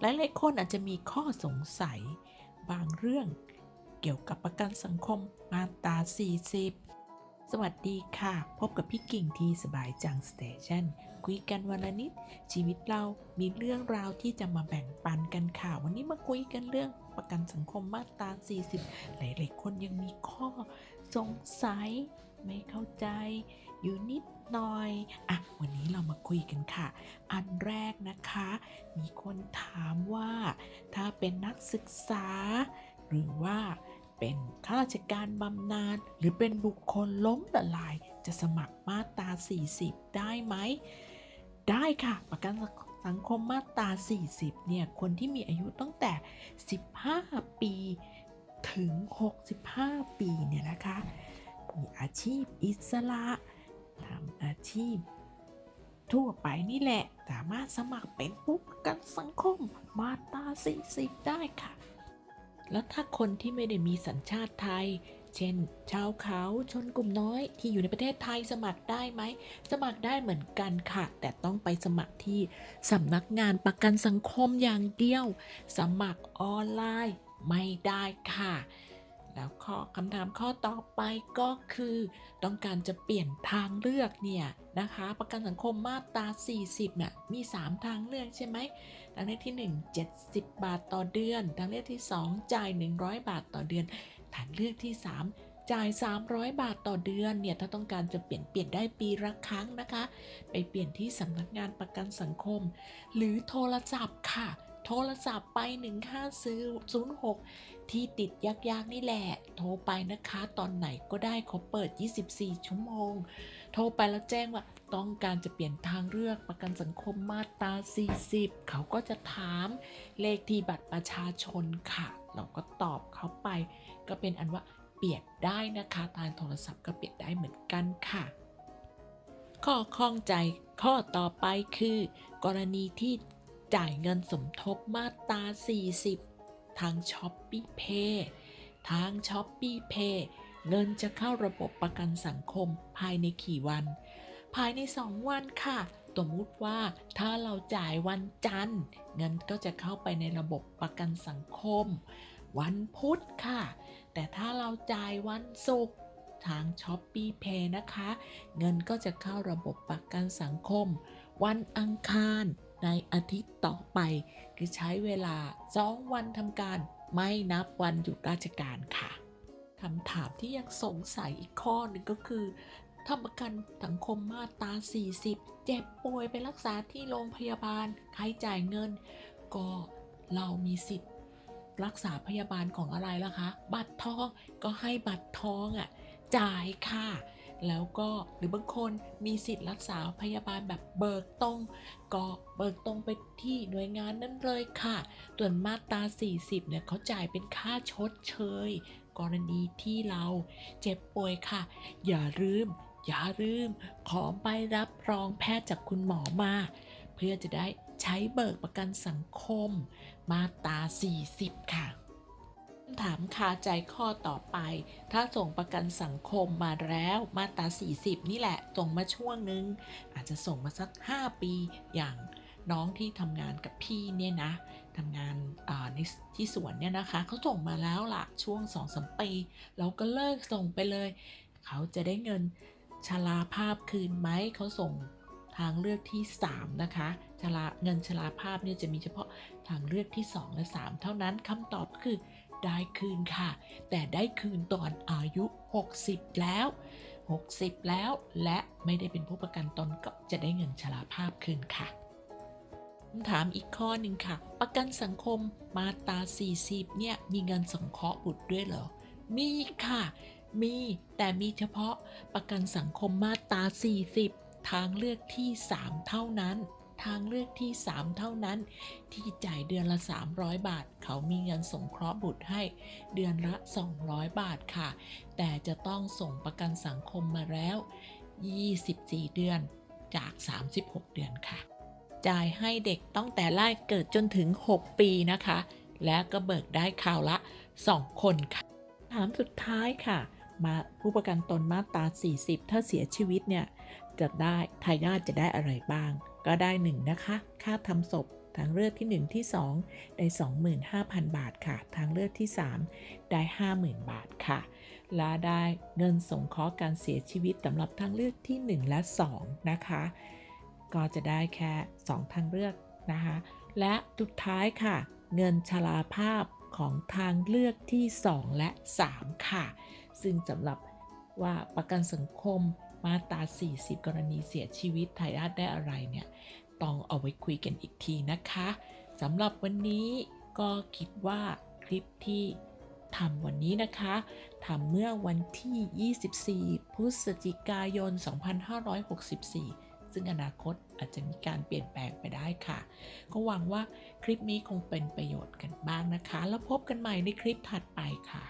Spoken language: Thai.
หลายๆคนอาจจะมีข้อสงสัย บางเรื่องเกี่ยวกับประกันสังคมมาตรา 40 สวัสดีค่ะ พบกับพี่กิ่งทีสบายจังสเตชันคุยกันวันละนิด ชีวิตเรามีเรื่องราวที่จะมาแบ่งปันกันค่ะ วันนี้มาคุยกันเรื่องประกันสังคมมาตรา 40 หลาย ๆ คนยังมีข้อสงสัย ไม่เข้าใจ อยู่นิดหน่อย อะ วันนี้เรามาคุยกันค่ะ อันแรกนะคะ มีคนถามว่า ถ้าเป็นนักศึกษา หรือว่าเป็นข้าราชการบำนาญหรือเป็นบุคคลล้มละลาย จะสมัครมาตรา 40 ได้ไหม ได้ค่ะ ประกันสังคมมาตรา 40 เนี่ย คนที่มีอายุตั้งแต่ 15 ปีถึง 65 ปีเนี่ยนะคะ มีอาชีพอิสระ ชีพ ทั่วไปนี่แหละ สามารถสมัครเป็นผู้ประกันสังคมมาตรา40 ได้ค่ะ แล้วถ้าคนที่ไม่ได้มีสัญชาติไทย เช่น ชาวเขาชนกลุ่มน้อยที่อยู่ในประเทศไทยสมัครได้ไหม สมัครได้เหมือนกันค่ะ แต่ต้องไปสมัครที่สำนักงานประกันสังคมอย่างเดียว สมัครออนไลน์ไม่ได้ค่ะ แล้วข้อคำถามข้อต่อไปก็คือ ต้องการจะเปลี่ยนทางเลือกเนี่ยนะคะ ประกันสังคมมาตรา 40น่ะมี 3 ทางเลือกใช่ไหมทางเลือกที่ 1 70 บาทต่อเดือน ทางเลือกที่ 2 จ่าย 100 บาทต่อเดือน ทางเลือกที่ 3 จ่าย 300 บาทต่อเดือนเนี่ยถ้าต้องการจะเปลี่ยนเปลี่ยนได้ปีละครั้งนะคะ ไปเปลี่ยนที่สำนักงานประกันสังคม หรือโทรศัพท์ค่ะ โทรศัพท์ไป 1506 ที่ติดยากๆนี่แหละ โทรไปนะคะตอนไหนก็ได้เขาเปิด 24 ชั่วโมง โทรไปแล้วแจ้งว่าต้องการจะเปลี่ยนทางเลือกประกันสังคมมาตรา 40 เขาก็จะถามเลขที่บัตรประชาชนค่ะ เราก็ตอบเขาไป ก็เป็นอันว่าเปลี่ยนได้นะคะทางโทรศัพท์ก็เปลี่ยนได้เหมือนกันค่ะ ข้อข้องใจข้อต่อไปคือ กรณีที่ จ่ายเงินสมทบมาตรา 40 ทางช้อปปี้เพย์ทางช้อปปี้เพย์เงินจะเข้าระบบประกันสังคมภายในกี่วัน ภายใน 2 วันค่ะ สมมติว่าถ้าเราจ่ายวันจันทร์ เงินก็จะเข้าไปในระบบประกันสังคม วันพุธค่ะ แต่ถ้าเราจ่ายวันศุกร์ทางช้อปปี้เพย์นะคะ เงินก็จะเข้าระบบประกันสังคม วันอังคาร ในอาทิตย์ต่อไป คือใช้เวลา 2 วันทำการไม่นับวันหยุดราชการค่ะคำถามที่ยังสงสัยอีกข้อหนึ่งก็คือถ้าประกันสังคมมาตรา 40 เจ็บป่วยไปรักษาที่โรงพยาบาล ใครจ่ายเงิน ก็เรามีสิทธิ์ รักษาพยาบาลของอะไรล่ะคะ บัตรทองก็ให้บัตรทองอะ่ะ จ่ายค่ะ แล้วก็หรือบางคนมีสิทธิ์รักษาพยาบาลแบบเบิกตรง ก็เบิกตรงไปที่หน่วยงานนั้นเลยค่ะส่วนมาตรา 40 เนี่ยเขาจ่ายเป็นค่าชดเชย กรณีที่เราเจ็บป่วยค่ะ อย่าลืม อย่าลืม ขอใบรับรองแพทย์จากคุณหมอมา เพื่อจะได้ใช้เบิกประกันสังคม มาตรา 40 ค่ะำถามคาใจข้อต่อไป ถ้าส่งประกันสังคมมาแล้วมาตรา 40 นี่แหละ ส่งมาช่วงนึง อาจจะส่งมาสัก 5 ปีอย่างน้องที่ทำงานกับพี่เนี่ยนะทำงานในที่สวนเนี่ยนะคะเขาส่งมาแล้วล่ะช่วง2-3ปี เราก็เลิกส่งไปเลย เขาจะได้เงินชราภาพคืนไหมเขาส่งทางเลือกที่ 3 นะคะชราเงินชราภาพเนี่ยจะมีเฉพาะทางเลือกที่ 2 และ 3 เท่านั้นคำตอบคือ ได้คืนค่ะ แต่ได้คืนตอนอายุ 60 แล้ว 60 แล้วและไม่ได้เป็นผู้ประกันตนก็จะได้เงินชราภาพคืนค่ะคำถามอีกข้อหนึ่งค่ะ ประกันสังคมมาตรา40 เนี่ย มีเงินสงเคราะห์บุตรด้วยเหรอ มีค่ะ มีแต่มีเฉพาะประกันสังคมมาตรา40 ทางเลือกที่ 3 เท่านั้น ทางเลือกที่ 3 เท่านั้น ที่จ่ายเดือนละ 300 บาท เขามีเงินสงเคราะห์บุตรให้เดือนละ 200 บาทค่ะ แต่จะต้องส่งประกันสังคมมาแล้ว 24 เดือนจาก 36 เดือนค่ะ จ่ายให้เด็กตั้งแต่แรกเกิดจนถึง 6 ปีนะคะ และก็เบิกได้คราวละ 2 คนค่ะ ถามสุดท้ายค่ะ มาผู้ประกันตนมาตรา 40 ถ้าเสียชีวิตเนี่ย จะได้ทายาทจะได้อะไรบ้าง ก็ได้หนึ่งนะคะ ค่าทำศพทางเลือกที่ 1 ที่ 2 ได้ 25,000 บาทค่ะ ทางเลือกที่ 3 ได้ 50,000 บาทค่ะ และได้เงินสงเคราะห์การเสียชีวิตสำหรับทางเลือกที่ 1 และ 2 นะคะ ก็จะได้แค่ 2 ทางเลือกนะคะ และสุดท้ายค่ะ เงินชราภาพของทางเลือกที่ 2 และ 3 ค่ะ ซึ่งสำหรับว่าประกันสังคม มาตรา40 กรณีเสียชีวิตทายาทได้อะไรเนี่ย ต้องเอาไว้คุยกันอีกทีนะคะสำหรับวันนี้ก็คิดว่าคลิปที่ทำวันนี้นะคะทำเมื่อวันที่ 24 พฤศจิกายน 2564 ซึ่งอนาคตอาจจะมีการเปลี่ยนแปลงไปได้ค่ะ ก็หวังว่าคลิปนี้คงเป็นประโยชน์กันบ้างนะคะ แล้วพบกันใหม่ในคลิปถัดไปค่ะ